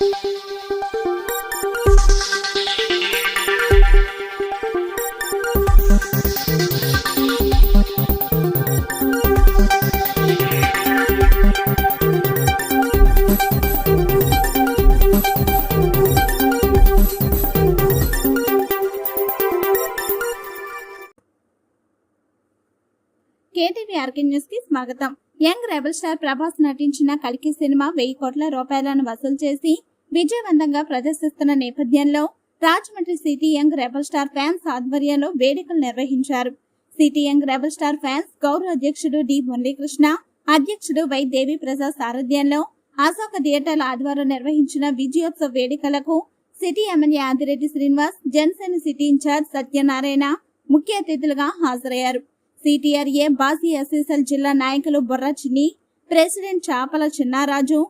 KTV RK న్యూస్కి స్వాగతం. Young rebel star Prabhas నటించిన కల్కి సినిమా వెయ్యి కోట్ల రూపాయలను వసూలు చేసి విజయవంతంగా ప్రదర్శిస్తున్న నేపథ్యంలో Rajahmundry city young rebel star fans ఆధ్వర్యంలో వేడుకలు నిర్వహించారు. City young rebel star fans గౌరవ అధ్యక్షుడు డి మురళీకృష్ణ అధ్యక్షుడు వై దేవి ప్రసాద్ సారథ్యంలో అశోక థియేటర్ల ఆదివారం నిర్వహించిన విజయోత్సవ వేడుకలకు city MLA Adireddy Srinivas Janasena city incharge Satyanarayana ముఖ్య అతిథులుగా హాజరయ్యారు. సిటీఆర్ఏ బాసీ ఎస్ఎస్ఎల్ జిల్లా నాయకులు బొర్రా చిన్ని ప్రెసిడెంట్ చాపల చిన్నారాజు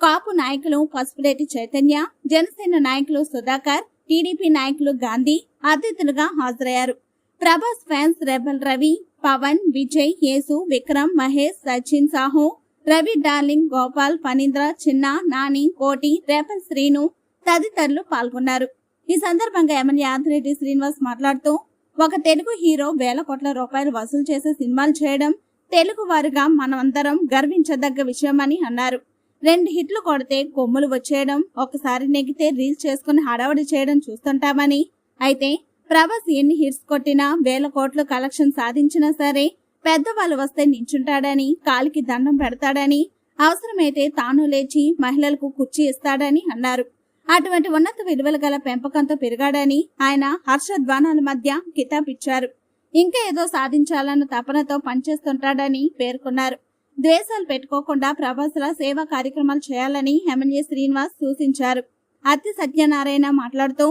కాపు నాయకులు పసుపులేటి చైతన్య జనసేన నాయకులు సుధాకర్ టీడీపీ నాయకులు గాంధీ అతిథులుగా హాజరయ్యారు. Prabhas fans rebel Ravi Pawan Vijay Yesu Vikram Mahesh Sachin Sahu Ravi darling Gopal Phanindra Chinna Nani Koti రేపల్ Srinu తదితరులు పాల్గొన్నారు. ఈ సందర్భంగా ఎమ్మెల్యే ఆదిరెడ్డి శ్రీనివాస్ మాట్లాడుతూ ఒక తెలుగు హీరో వేల కోట్ల రూపాయలు వసూలు చేసే సినిమాలు చేయడం తెలుగు వారుగా మనమందరం గర్వించదగ్గ విషయమని అన్నారు. రెండు హిట్లు కొడితే కొమ్ములు వచ్చేయడం ఒకసారి నెగితే రీల్స్ చేసుకుని హడావడి చేయడం చూస్తుంటామని. అయితే ప్రభాస్ ఎన్ని హిట్స్ కొట్టినా వేల కోట్లు కలెక్షన్ సాధించినా సరే పెద్దవాళ్ళు వస్తే నించుంటాడని కాలికి దండం పెడతాడని అవసరమైతే తాను లేచి మహిళలకు కుర్చీ ఇస్తాడని అన్నారు. అటువంటి ఉన్నత విలువలు గల పెంపకంతో పెరిగాడని ఆయన హర్షధ్వానాల మధ్య కితాబిచ్చారు. ఇంకా ఏదో సాధించాలన్న తపనతో పనిచేస్తుంటాడని పేర్కొన్నారు. ద్వేషాలు పెట్టుకోకుండా ప్రభాస్ల సేవా కార్యక్రమాలు చేయాలని హెమన్య శ్రీనివాస్ సూచించారు. అత్తి సత్యనారాయణ మాట్లాడుతూ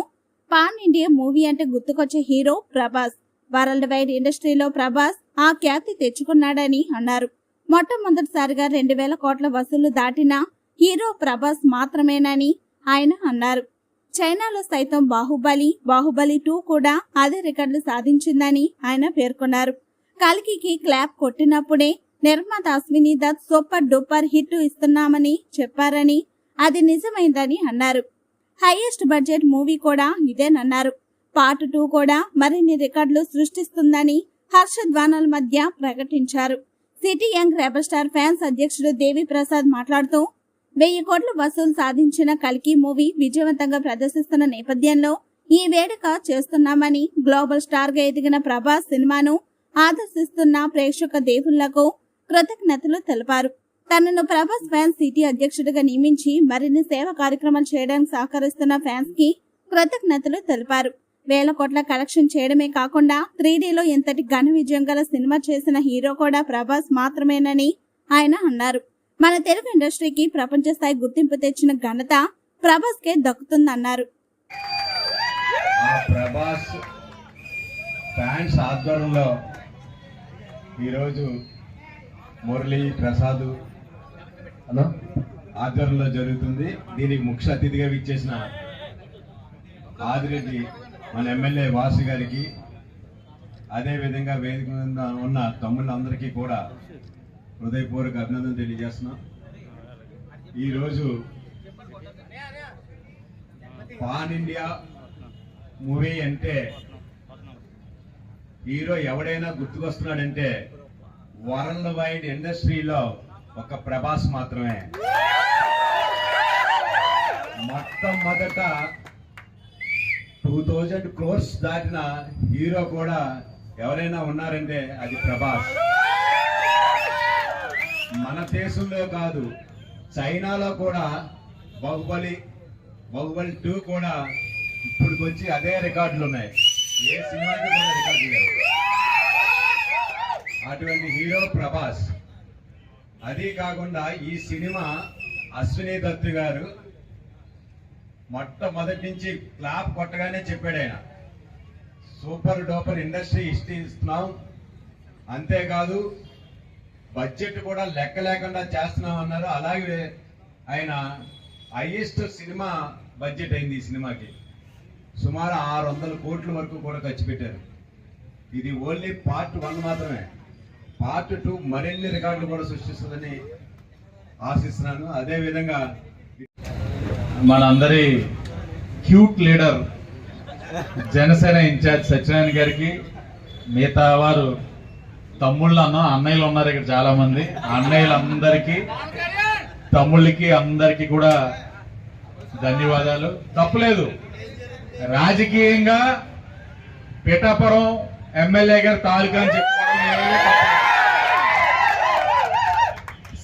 పాన్ ఇండియా మూవీ అంటే గుర్తుకొచ్చే హీరో ప్రభాస్. వరల్డ్ వైడ్ ఇండస్ట్రీలో ప్రభాస్ ఆ ఖ్యాతి తెచ్చుకున్నాడని అన్నారు. మొట్టమొదటిసారిగా రెండు వేల కోట్ల వసూలు దాటిన హీరో ప్రభాస్ మాత్రమేనని ఆయన అన్నారు. చైనాలో సైతం బాహుబలి బాహుబలి టూ కూడా అదే రికార్డులు సాధించిందని ఆయన పేర్కొన్నారు. కలికికి క్లాప్ కొట్టినప్పుడే నిర్మాత Ashwini Dutt super duper hit ఇస్తున్నామని చెప్పారని అది నిజమైందని అన్నారు. హైయెస్ట్ బడ్జెట్ మూవీ కూడా ఇదేనన్నారు. పార్ట్ టూ కూడా మరిన్ని రికార్డులు సృష్టిస్తుందని హర్షధ్వానాల మధ్య ప్రకటించారు. City young rebel star fans అధ్యక్షుడు దేవి ప్రసాద్ మాట్లాడుతూ వెయ్యి కోట్లు వసూలు సాధించిన కల్కి మూవీ విజయవంతంగా ప్రదర్శిస్తున్న నేపథ్యంలో ఈ వేడుక చేస్తున్నామని గ్లోబల్ స్టార్గా ఎదిగిన ప్రభాస్ సినిమాను ఆదర్శిస్తున్న ప్రేక్షక దేవుళ్ళకు కృతజ్ఞతలు తెలిపారు. తనను ప్రభాస్ ఫ్యాన్స్ సిటీ అధ్యక్షుడిగా నియమించి మరిన్ని సేవా కార్యక్రమాలు చేయడానికి సహకరిస్తున్న ఫ్యాన్స్కి కృతజ్ఞతలు తెలిపారు. వేల కోట్ల కలెక్షన్ చేయడమే కాకుండా త్రీడీలో ఇంతటి ఘన విజయం గల సినిమా చేసిన హీరో కూడా ప్రభాస్ మాత్రమేనని ఆయన అన్నారు. మన తెలుగు ఇండస్ట్రీకి ప్రపంచ స్థాయి గుర్తింపు తెచ్చిన ఘనత ప్రభాస్ కే దక్కుతుందన్నారు ప్రభాస్ ఫ్యాన్స్ ఆధ్వర్యంలో ఈరోజు మురళి ప్రసాద్ అన్న ఆధ్వర్యంలో జరుగుతుంది. దీనికి ముఖ్య అతిథిగా విచ్చేసిన ఆదిరెడ్డి మన ఎమ్మెల్యే వాసు గారికి అదేవిధంగా వేదిక మీద ఉన్న తమ్ముళ్ళందరికీ కూడా హృదయపూర్వక అభినందన తెలియజేస్తున్నాం. ఈరోజు పాన్ ఇండియా మూవీ అంటే హీరో ఎవడైనా గుర్తుకొస్తున్నాడంటే వరల్డ్ వైడ్ ఇండస్ట్రీలో ఒక ప్రభాస్ మాత్రమే. మొట్టమొదట టూ థౌజండ్ క్రోర్స్ దాటిన హీరో కూడా ఎవరైనా ఉన్నారంటే అది ప్రభాస్. మన దేశంలో కాదు చైనాలో కూడా బాహుబలి బాహుబలి టూ కూడా ఇప్పుడు వచ్చి అదే రికార్డులు ఉన్నాయి. ఏ సినిమాకి కూడా రికార్డు లేవు. అటువంటి హీరో ప్రభాస్. అది కాకుండా ఈ సినిమా అశ్విని దత్ గారు మొట్టమొదటి నుంచి క్లాప్ కొట్టగానే చెప్పాడు ఆయన. సూపర్ డూపర్ ఇండస్ట్రీ ఇస్తున్నాం. అంతేకాదు బడ్జెట్ కూడా లెక్క లేకుండా చేస్తున్నాం అన్నారు. అలాగే ఆయన హైయెస్ట్ సినిమా బడ్జెట్ అయింది ఈ సినిమాకి. సుమారు ఆరు వందల కోట్ల వరకు కూడా ఖర్చు పెట్టారు. ఇది ఓన్లీ పార్ట్ వన్ మాత్రమే. పార్ట్ టూ మరిన్ని రికార్డులు కూడా సృష్టిస్తుందని ఆశిస్తున్నాను. అదేవిధంగా మనందరి cute leader Janasena incharge Satyanarayana గారికి మిగతా వారు తమ్ముళ్ళు అన్న అన్నయ్యలు ఉన్నారు ఇక్కడ చాలా మంది అన్నయ్యలందరికీ తమ్ముళ్ళకి అందరికీ కూడా ధన్యవాదాలు. తప్పలేదు. రాజకీయంగా పిఠాపురం ఎమ్మెల్యే గారు తాలూకా అని చెప్పుకోవడం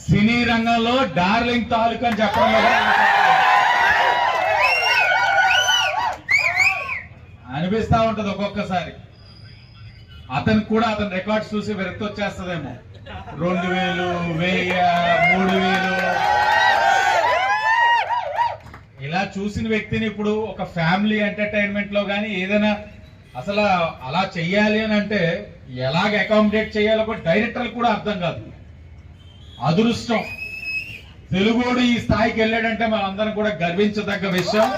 సినీ రంగంలో డార్లింగ్ తాలూకా అని చెప్పడం కూడా అనిపిస్తా ఉంటది ఒక్కొక్కసారి. అతను కూడా అతని రికార్డ్స్ చూసి విరక్తి వచ్చేస్తుందేమో. రెండు వేలు వెయ్యి మూడు వేలు. ఇలా చూసిన వ్యక్తిని ఇప్పుడు ఒక ఫ్యామిలీ ఎంటర్టైన్మెంట్లో కానీ ఏదైనా అసలు అలా చెయ్యాలి అని అంటే ఎలాగ అకామిడేట్ చేయాలో కూడా డైరెక్టర్ కూడా అర్థం కాదు. అదృష్టం. తెలుగుడు ఈ స్థాయికి వెళ్ళాడంటే మనందరం కూడా గర్వించదగ్గ విషయం.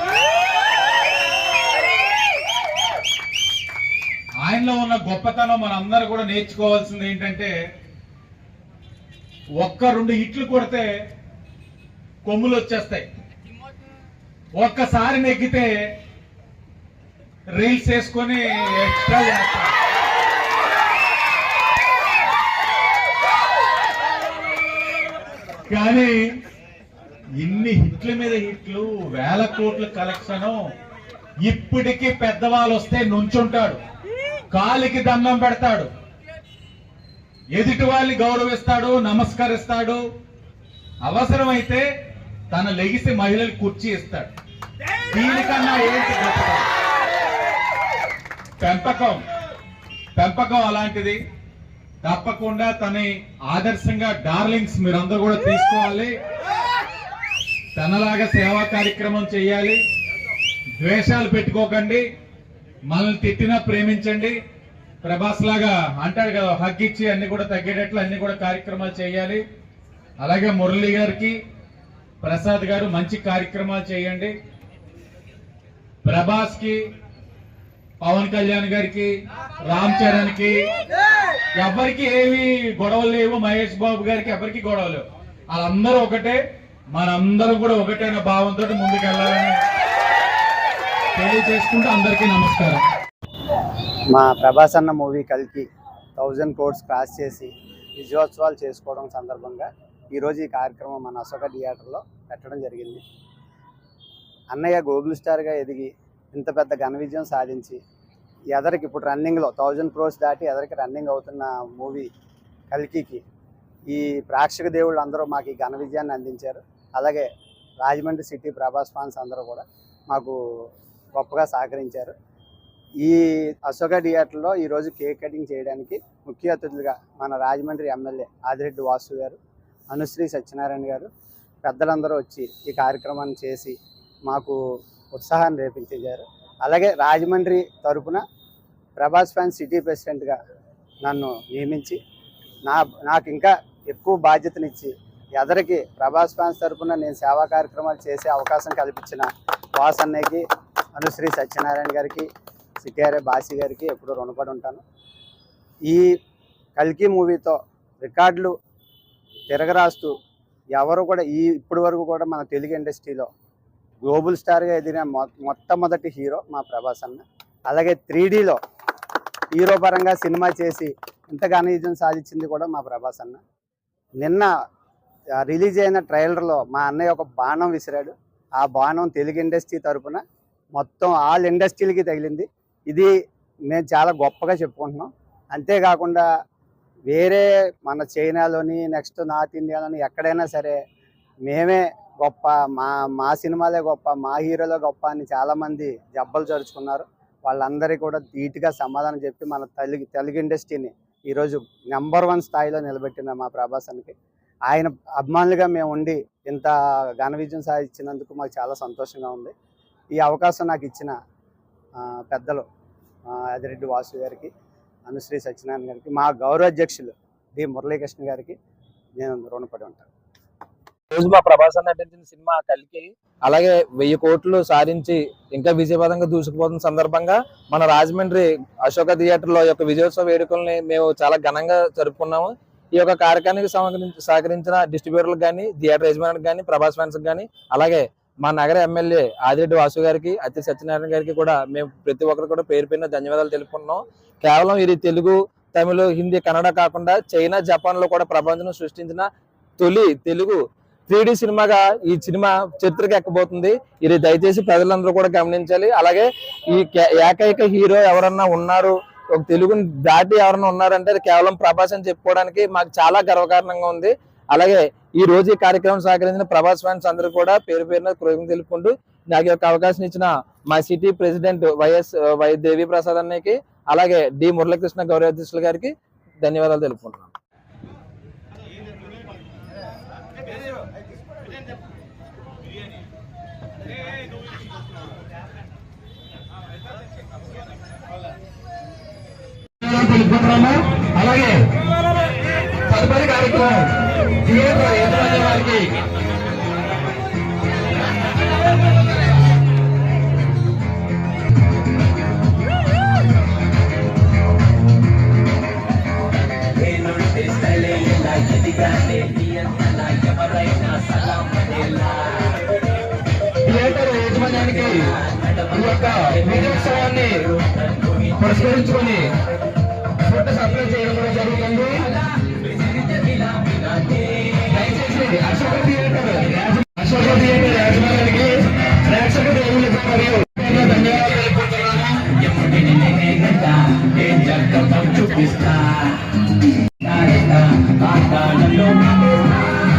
ఆయనలో ఉన్న గొప్పతనం మనందరం కూడా నేర్చుకోవాల్సింది ఏంటంటే ఒక్క రెండు హిట్లు కొడితే కొమ్ములు వచ్చేస్తాయి. ఒక్కసారి నెగ్గితే రీల్స్ వేసుకొని ఎక్స్ట్రా చేస్తారు. కానీ ఇన్ని హిట్ల మీద హిట్లు వేల కోట్ల కలెక్షన్ ఇప్పటికీ పెద్దవాళ్ళు వస్తే నుంచుంటాడు. కాలికి దండం పెడతాడు. ఎదుటి వాళ్ళని గౌరవిస్తాడు నమస్కరిస్తాడు. అవసరమైతే తన లెగిసి మహిళలు కుర్చీ ఇస్తాడు. దీనికన్నా ఏంటి పెంపకం. పెంపకం అలాంటిది. తప్పకుండా తన ఆదర్శంగా డార్లింగ్స్ మీరందరూ కూడా తీసుకోవాలి. తనలాగా సేవా కార్యక్రమం చేయాలి. ద్వేషాలు పెట్టుకోకండి. మనల్ని తిట్టినా ప్రేమించండి. ప్రభాస్ లాగా అంటాడు కదా హగ్ ఇచ్చి అన్ని కూడా తగ్గేటట్లు అన్ని కూడా కార్యక్రమాలు చేయాలి. అలాగే మురళి గారికి ప్రసాద్ గారు మంచి కార్యక్రమాలు చేయండి. ప్రభాస్కి పవన్ కళ్యాణ్ గారికి రామ్ చరణ్కి ఎవరికి ఏమి గొడవలు లేవు. మహేష్ బాబు గారికి ఎవరికి గొడవలు లేవు. వాళ్ళందరూ ఒకటే. మనందరం కూడా ఒకటైన భావంతో ముందుకెళ్ళాలని తెలియజేసుకుంటూ అందరికీ నమస్కారం. మా ప్రభాస్ అన్న మూవీ కలికి థౌజండ్ కోర్స్ క్రాస్ చేసి విజయోత్సవాలు చేసుకోవడం సందర్భంగా ఈరోజు ఈ కార్యక్రమం మన అశోక థియేటర్లో పెట్టడం జరిగింది. అన్నయ్య గోగుల్ స్టార్గా ఎదిగి ఇంత పెద్ద ఘన విజయం సాధించి ఎదరికి ఇప్పుడు రన్నింగ్లో థౌజండ్ క్రోర్స్ దాటి ఎదరికి రన్నింగ్ అవుతున్న మూవీ కల్కికి ఈ ప్రేక్షక దేవుళ్ళు అందరూ మాకు ఈ ఘన విజయాన్ని అందించారు. అలాగే రాజమండ్రి సిటీ ప్రభాస్ ఫాన్స్ అందరూ కూడా మాకు గొప్పగా సహకరించారు. ఈ అశోక థియేటర్లో ఈరోజు కేక్ కటింగ్ చేయడానికి ముఖ్య అతిథులుగా మన రాజమండ్రి ఎమ్మెల్యే ఆదిరెడ్డి వాసు గారు అనుశ్రీ సత్యనారాయణ గారు పెద్దలందరూ వచ్చి ఈ కార్యక్రమాన్ని చేసి మాకు ఉత్సాహాన్ని రేపించారు అలాగే రాజమండ్రి తరపున ప్రభాస్ ఫ్యాన్ సిటీ ప్రెసిడెంట్గా నన్ను నియమించి నా నాకు ఇంకా ఎక్కువ బాధ్యతనిచ్చి ఎదరికి ప్రభాస్ ఫ్యాన్స్ తరఫున నేను సేవా కార్యక్రమాలు చేసే అవకాశం కల్పించిన వాస్ అన్నయ్యకి అనుశ్రీ సత్యనారాయణ గారికి సిటీఆర్ఏ బాసి గారికి ఎప్పుడూ రుణపడి ఉంటాను. ఈ కల్కి మూవీతో రికార్డులు తిరగరాస్తూ ఎవరు కూడా ఈ ఇప్పటి వరకు కూడా మన తెలుగు ఇండస్ట్రీలో గ్లోబల్ స్టార్గా ఎదిగిన మొ- మొట్టమొదటి హీరో మా ప్రభాస్ అన్న. అలాగే త్రీ డీలో హీరో పరంగా సినిమా చేసి ఇంత విజయం సాధించింది కూడా మా ప్రభాస్ అన్న. నిన్న రిలీజ్ అయిన ట్రైలర్లో మా అన్నయ్య ఒక బాణం విసిరాడు. ఆ బాణం తెలుగు ఇండస్ట్రీ తరఫున మొత్తం ఆల్ ఇండస్ట్రీలకి తగిలింది. ఇది మేము చాలా గొప్పగా చెప్పుకుంటున్నాం. అంతేకాకుండా వేరే మన చైనాలోని నెక్స్ట్ నార్త్ ఇండియాలోని ఎక్కడైనా సరే మేమే గొప్ప మా మా సినిమాలే గొప్ప మా హీరోలే గొప్ప అని చాలామంది జబ్బలు జరుచుకున్నారు. వాళ్ళందరికీ కూడా ధీటుగా సమాధానం చెప్పి మన తెలుగు తెలుగు ఇండస్ట్రీని ఈరోజు నెంబర్ వన్ స్థాయిలో నిలబెట్టిన మా ప్రభాసానికి. ఆయన అభిమానులుగా మేము ఉండి ఇంత ఘన విజయం సాధించినందుకు మాకు చాలా సంతోషంగా ఉంది. ఈ అవకాశం నాకు ఇచ్చిన పెద్దలు అదిరెడ్డి వాసు గారికి అనుశ్రీ సత్యనారాయణ గారికి మా గౌరవ అధ్యక్షులు డి మురళీకృష్ణ గారికి నేను రుణపడి ఉంటాను. రోజు మా ప్రభాస్ నటించిన సినిమా కలికి అలాగే వెయ్యి కోట్లు సాధించి ఇంకా విజయవంతంగా దూసుకుపోతున్న సందర్భంగా మన రాజమండ్రి అశోక థియేటర్లో యొక్క విజయోత్సవ వేడుకల్ని మేము చాలా ఘనంగా జరుపుకున్నాము. ఈ యొక్క కార్యక్రమానికి సహకరించి- సహకరించిన డిస్ట్రిబ్యూటర్లకు కానీ థియేటర్ యజమానులకు కానీ ప్రభాస్ ఫ్యాన్స్ కానీ అలాగే మా నగర ఎమ్మెల్యే ఆదిరెడ్డి వాసు గారికి అతి సత్యనారాయణ గారికి కూడా మేము ప్రతి ఒక్కరు కూడా పేరు పైన ధన్యవాదాలు తెలుపుకున్నాం. కేవలం ఇది తెలుగు తమిళ హిందీ కన్నడ కాకుండా చైనా జపాన్లో కూడా ప్రపంచం సృష్టించిన తొలి తెలుగు త్రీ సినిమాగా ఈ సినిమా చిత్రకెక్కబోతుంది ఇది దయచేసి ప్రజలందరూ కూడా గమనించాలి. అలాగే ఈ కే- ఏకైక హీరో ఎవరన్నా ఉన్నారు ఒక తెలుగుని దాటి ఎవరన్నా ఉన్నారంటే అది కేవలం ప్రభాస్ అని చెప్పుకోవడానికి మాకు చాలా గర్వకారణంగా ఉంది. అలాగే ఈ రోజు ఈ కార్యక్రమం సహకరించిన ప్రభాస్ ఫ్యాన్స్ అందరూ కూడా పేరు పేరున కృతజ్ఞత తెలుపుకుంటూ నాకు యొక్క అవకాశం ఇచ్చిన మా city president YS Y Devi Prasad అన్నయ్యకి అలాగే డి మురళీకృష్ణ గౌరవ గారికి ధన్యవాదాలు తెలుపుకుంటున్నాను. తెలుపుకుంటున్నాము అలాగే తదుపరి కార్యక్రమం థియేటర్ యజమాని వారికి. థియేటర్ యాజమాన్యానికి ఈ యొక్క విజయోత్సవాన్ని పురస్కరించుకొని ఫుడ్ సప్లై చేయడం కూడా జరుగుతుంది. దయచేసి అశోక